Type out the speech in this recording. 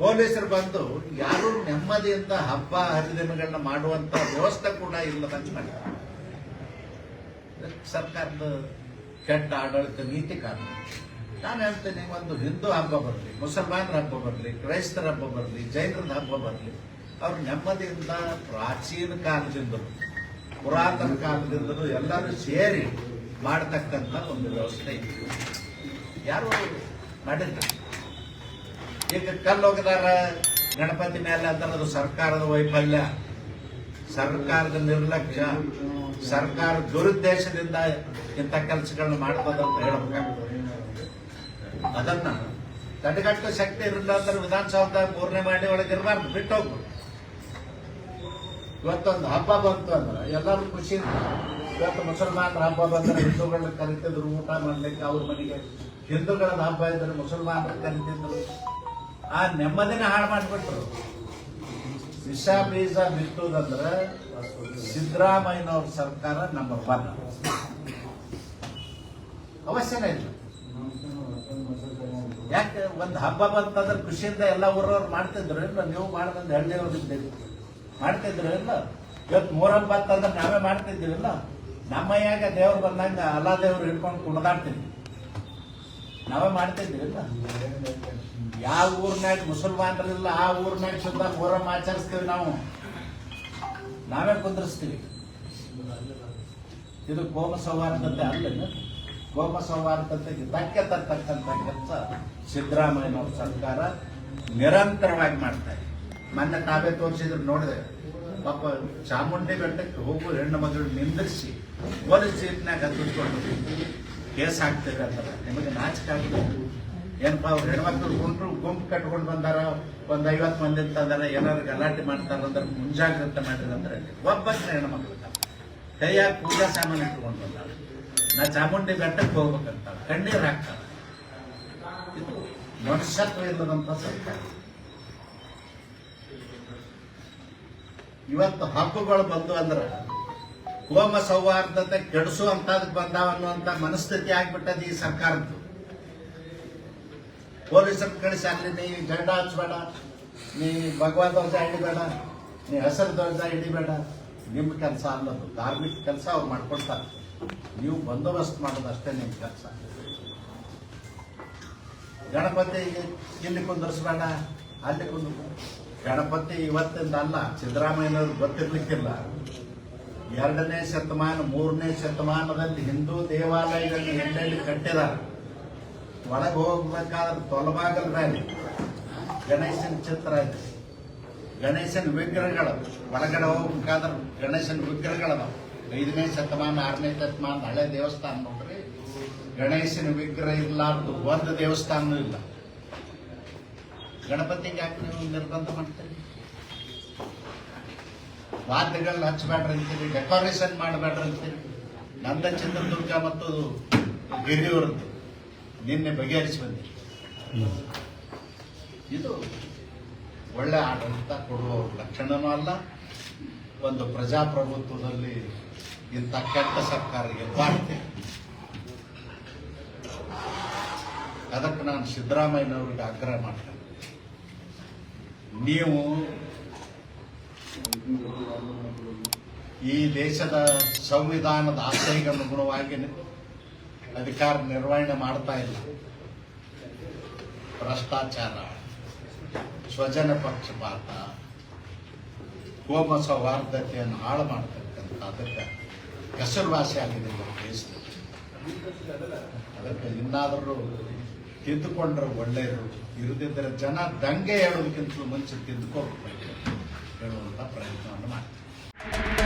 ಪೊಲೀಸರು ಬಂದು ಯಾರು ನೆಮ್ಮದಿಯಿಂದ ಹಬ್ಬ ಹರಿದಿನಗಳನ್ನ ಮಾಡುವಂತ ವ್ಯವಸ್ಥೆ ಕೂಡ ಇದಕ್ಕೆ ಸರ್ಕಾರದ ಕೆಟ್ಟ ಆಡಳಿತ ನೀತಿ ಕಾರಣ ನಾನು ಹೇಳ್ತೇನೆ, ಒಂದು ಹಿಂದೂ ಹಬ್ಬ ಬರಲಿ ಮುಸಲ್ಮಾನರ ಹಬ್ಬ ಬರಲಿ, ಕ್ರೈಸ್ತರ ಹಬ್ಬ ಬರಲಿ, ಜೈನರ ಹಬ್ಬ ಬರಲಿ, ಅವ್ರ ನೆಮ್ಮದಿಯಿಂದ ಪ್ರಾಚೀನ ಕಾಲದಿಂದಲೂ ಪುರಾತನ ಕಾಲದಿಂದಲೂ ಎಲ್ಲರೂ ಸೇರಿ ಮಾಡತಕ್ಕಂಥ ಒಂದು ವ್ಯವಸ್ಥೆ ಇತ್ತು ಯಾರು ಮಾಡಿಲ್ಲ? ಈಗ ಕಲ್ಲು ಹೋಗಿದಾರ, ಗಣಪತಿ ಮೇಲೆ ಅಂತ ಸರ್ಕಾರದ ವೈಫಲ್ಯ. ಸರ್ಕಾರದ ನಿರ್ಲಕ್ಷ್ಯ. ಸರ್ಕಾರ ದುರುದ್ದೇಶದಿಂದ ಇಂಥ ಕೆಲಸಗಳನ್ನ ಮಾಡ್ತದಂತ ಹೇಳಬೇಕಾಗ್ತದೆ. ಅದನ್ನ ತಡೆಗಟ್ಟ ಶಕ್ತಿ ಇರಲಿಲ್ಲ ಅಂದ್ರೆ ವಿಧಾನಸೌಧ ಮೂರನೇ ಮಾಡಿ ಒಳಗೆ ಇರಬಾರ್ದು, ಬಿಟ್ಟು ಹೋಗ್ಬೋದು. ಇವತ್ತೊಂದು ಹಬ್ಬ ಬಂತು ಅಂದ್ರೆ ಎಲ್ಲರೂ ಖುಷಿ. ಇವತ್ತು ಮುಸಲ್ಮಾನರ ಹಬ್ಬ ಬಂದ್ರೆ ಹಿಂದೂಗಳನ್ನ ಕರಿತಿದ್ರು, ಊಟ ಮಾಡ್ಲಿಕ್ಕೆ ಅವ್ರ ಮನೆಗೆ ಹಿಂದೂಗಳ ಹಬ್ಬ ಇದ್ರೆ ಮುಸಲ್ಮಾನರು ಕರಿತಿದ್ರು. ಆ ನೆಮ್ಮದಿನ ಹಾಳು ಮಾಡಿಬಿಟ್ರು. ವಿಷ ಬೀಜ ಬಿತ್ತುದಂದ್ರೆ ಸಿದ್ದರಾಮಯ್ಯನವ್ರ ಸರ್ಕಾರ ನಮ್ಮ ಬಂದ ಅವಶ್ಯನೇ ಇಲ್ಲ. ಯಾಕೆ ಒಂದು ಹಬ್ಬ ಬಂತಂದ್ರೆ ಖುಷಿಯಿಂದ ಎಲ್ಲ ಊರವ್ರು ಮಾಡ್ತಿದ್ರು ಇಲ್ಲ? ನೀವು ಮಾಡ್ಬಂದು ಹಳ್ಳಿಯವ್ರು ಇದ್ದೀರಿ ಮಾಡ್ತಿದ್ರು ಇಲ್ಲ? ಇವತ್ತು ಮೂರಂ ಬಂತಂದ್ರೆ ನಾವೇ ಮಾಡ್ತಿದ್ದೀವಿಲ್ಲ ನಮ್ಮ ದೇವ್ರು ಬಂದಂಗ ಅಲ್ಲ ದೇವ್ರು ಹಿಡ್ಕೊಂಡು ಕುಣದಾಡ್ತೀವಿ ನಾವೇ ಮಾಡ್ತಿದ್ದೀವಿಲ್ಲ ಯಾವ ಊರ್ನಾಗ ಮುಸಲ್ಮಾನರಿಲ್ಲ ಆ ಊರ್ನಾಗ ಶುದ್ಧ ಮೊಹರಂ ಆಚರಿಸ್ತೀವಿ ನಾವು. ನಾವೇ ಕುಂದ್ರಿಸ್ತೀವಿ. ಇದು ಕೋಮ ಸೌಹಾರ್ದತೆ ಅಲ್ಲ ಕೋಮ ಸೌಹಾರ್ದತೆಗೆ ಧಕ್ಕೆ ತರ್ತಕ್ಕಂಥ ಕೆಲಸ ಸಿದ್ದರಾಮಯ್ಯನವ್ರ ಸರ್ಕಾರ ನಿರಂತರವಾಗಿ ಮಾಡ್ತಾ ಇದೆ. ಮೊನ್ನೆ ತಾವೇ ತೋರಿಸಿದ್ರು, ನೋಡಿದೆ. ಪಾಪ ಚಾಮುಂಡಿ ಬೆಟ್ಟಕ್ಕೆ ಹೋಗು ಹೆಣ್ಣು ಮಗಳು ನಿಂದಿರಿಸಿ ಒಂದು ಸೀಟ್ನಾಗ ಹತ್ತಿಸ್ಕೊಂಡು ಕೇಸ್ ಹಾಕ್ತೇವೆ ನಿಮಗೆ ನಾಚಿಕೆ ಆಗಿದೆ ಏನಪ್ಪ, ಅವ್ರು ಹೆಣ್ಮಕ್ಳು ಗುಂಪು ಗುಂಪು ಕಟ್ಕೊಂಡು ಬಂದಾರ, ಒಂದ್ ಐವತ್ತು ಮಂದಿ ಅಂತಂದಾರ ಏನಾದ್ರು ಗಲಾಟೆ ಮಾಡ್ತಾರ ಅಂದ್ರೆ ಮುಂಜಾಗ್ರತೆ ಮಾಡಿದ್ರೆ ಅಂದ್ರೆ ಹೆಣ್ಮಕ್ಳು ಕೈಯಾಗ ಪೂಜಾ ಸಾಮಾನು ಇಟ್ಕೊಂಡು ಬಂದಾರ. ನಾ ಚಾಮುಂಡಿ ಬೆಟ್ಟಕ್ಕೆ ಹೋಗ್ಬೇಕಂತ. ಕಣ್ಣೀರ್ ಹಾಕ್ತಾರ. ಇದು ಮನುಷ್ಯತ್ವ ಇಲ್ಲದಂತ ಸರ್ಕಾರ. ಇವತ್ತು ಹಕ್ಕುಗಳು ಬಂದು ಅಂದ್ರೆ ಕೋಮ ಸೌಹಾರ್ದತೆ ಕೆಡಿಸುವಂತದಕ್ಕೆ ಬಂದಾವ ಅನ್ನುವಂತ ಮನಸ್ಥಿತಿ ಆಗ್ಬಿಟ್ಟದ ಈ ಸರ್ಕಾರದ್ದು. ಪೊಲೀಸರು ಕಳಿಸಿ ಅಲ್ಲಿ ನೀ ಜಂಡ ಹಚ್ಚಬೇಡ ನೀ ಭಗವಾನ್ ಧ್ವಜ ಹಿಡಿಬೇಡ, ನೀ ಹೆಸರು ಧ್ವಜ ಹಿಡಿಬೇಡ ನಿಮ್ಮ ಕೆಲಸ ಅನ್ನೋದು. ಧಾರ್ಮಿಕ ಕೆಲಸ ಅವ್ರು ಮಾಡ್ಕೊಡ್ತಾರೆ ನೀವು ಬಂದೋಬಸ್ತ್ ಮಾಡೋದು ಅಷ್ಟೇ ನಿಮ್ಮ ಕೆಲಸ. ಗಣಪತಿ ಇಲ್ಲಿ ಕುಂದರ್ಸ್ಬೇಡ, ಅಲ್ಲಿ ಕುಂದ ಗಣಪತಿ ಇವತ್ತಿಂದ ಅಲ್ಲ ಸಿದ್ದರಾಮಯ್ಯನವ್ರು ಗೊತ್ತಿರ್ಲಿಕ್ಕಿಲ್ಲ. ಎರಡನೇ ಶತಮಾನ, ಮೂರನೇ ಶತಮಾನದಲ್ಲಿ ಹಿಂದೂ ದೇವಾಲಯಗಳನ್ನು ಎಲ್ಲೆಲ್ಲಿ ಕಟ್ಟಿದಾರೆ. ಒಳಗೆ ಹೋಗ್ಬೇಕಾದ್ರೆ ತೊಲಬಾಗಲ್ ಗಣೇಶನ ಚಿತ್ರ ಇದೆ. ಗಣೇಶನ ವಿಗ್ರಹಗಳು, ಒಳಗಡೆ ಹೋಗ್ಬೇಕಾದ್ರೆ ಗಣೇಶನ ವಿಗ್ರಹಗಳದಾವ. ಐದನೇ ಶತಮಾನ, ಆರನೇ ಶತಮಾನ ಹಳೆ ದೇವಸ್ಥಾನ ನೋಡ್ರಿ. ಗಣೇಶನ ವಿಗ್ರಹ ಇರ್ಲಾರ್ದು, ಒಂದು ದೇವಸ್ಥಾನವೂ ಇಲ್ಲ. ಗಣಪತಿಗೆ ಯಾಕೆ ನೀವು ನಿರ್ಬಂಧ ಮಾಡ್ತೀರಿ? ವಾದ್ಯಗಳನ್ನ ಹಚ್ಚಬೇಡ್ರಿ ಅಂತೀರಿ ಡೆಕೋರೇಷನ್ ಮಾಡಬೇಡ್ರಿ ಅಂತೀರಿ ನಂದ ಚಿತ್ರದುರ್ಗ ಮತ್ತು ಗಿರಿಯವರದ್ದು ನಿನ್ನೆ ಬಗೆಹರಿಸಿ ಬಂದಿ. ಇದು ಒಳ್ಳೆ ಆಡಳಿತ ಕೊಡುವ ಲಕ್ಷಣನೂ ಅಲ್ಲ ಒಂದು ಪ್ರಜಾಪ್ರಭುತ್ವದಲ್ಲಿ ಇಂಥ ಕೆಟ್ಟ ಸರ್ಕಾರ ಇರಬಾರ್ದು ಅದಕ್ಕೆ ನಾನು ಸಿದ್ದರಾಮಯ್ಯನವ್ರಿಗೆ ಆಗ್ರಹ ಮಾಡ್ತೇನೆ. ನೀವು ಈ ದೇಶದ ಸಂವಿಧಾನದ ಆಶಯಕ್ಕೆ ಅನುಗುಣವಾಗಿ ಅಧಿಕಾರ ನಿರ್ವಹಣೆ ಮಾಡ್ತಾ ಇಲ್ಲ. ಭ್ರಷ್ಟಾಚಾರ, ಸ್ವಜನ ಪಕ್ಷಪಾತ, ಕೋಮ ಸೌಹಾರ್ದತೆಯನ್ನು ಹಾಳು ಮಾಡ್ತಕ್ಕಂಥ ಅದಕ್ಕೆ ಹೆಸರುವಾಸಿ ಆಗಿದೆ ನಮ್ಮ ದೇಶದಲ್ಲಿ. ಅದಕ್ಕೆ ಇನ್ನಾದರೂ ತಿದ್ದುಕೊಂಡ್ರೆ ಒಳ್ಳೆಯದು ಇರದಿದ್ದರೆ ಜನ ದಂಗೆ ಹೇಳೋದಕ್ಕಿಂತಲೂ ಮುಂಚೆ ತಿದ್ದುಕೋಬೇಕು ಹೇಳುವಂಥ ಪ್ರಯತ್ನವನ್ನು ಮಾಡ್ತಾರೆ